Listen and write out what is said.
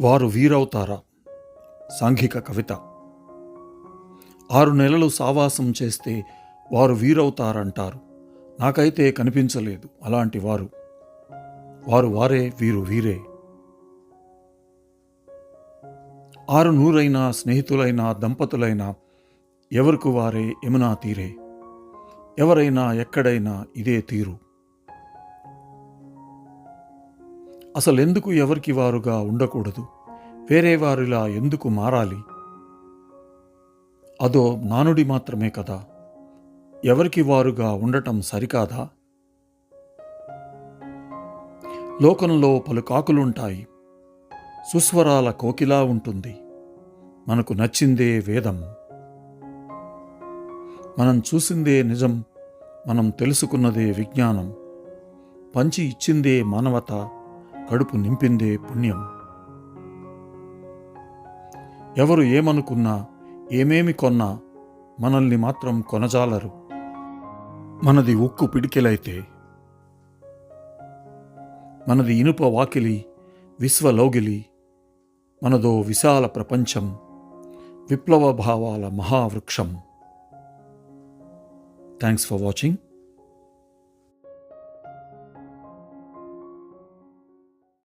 వారు వీరవుతారా? సాంఘిక కవిత. ఆరు నెలలు సావాసం చేస్తే వారు వీరవుతారంటారు. నాకైతే కనిపించలేదు అలాంటి వారు. వారు వారే వీరు వీరే. ఆరు నూరైనా స్నేహితులైన దంపతులైనా ఎవరికి వారే యమునా తీరే? ఎవరైనా ఎక్కడైనా ఇదే తీరు. అసలెందుకు ఎవరికి వారుగా ఉండకూడదు? వేరే వారిలా ఎందుకు మారాలి? అదో నానుడి మాత్రమే కదా. ఎవరికి వారుగా ఉండటం సరికాదా? లోకంలో పలు కాకులుంటాయి. సుస్వరాల కోకిలా ఉంటుంది. మనకు నచ్చిందే వేదం. మనం చూసిందే నిజం. మనం తెలుసుకున్నదే విజ్ఞానం. పంచి ఇచ్చిందే మానవత. కడుపు నింపిందే పుణ్యం. ఎవరు ఏమనుకున్నా ఏమేమి కొన్నా మనల్ని మాత్రం కొనజాలరు. మనది ఉక్కు పిడికెలైతే మనది ఇనుప వాకిలి విశ్వలోగిలి మనదో విశాల ప్రపంచం విప్లవ భావాల మహావృక్షం. Thanks for watching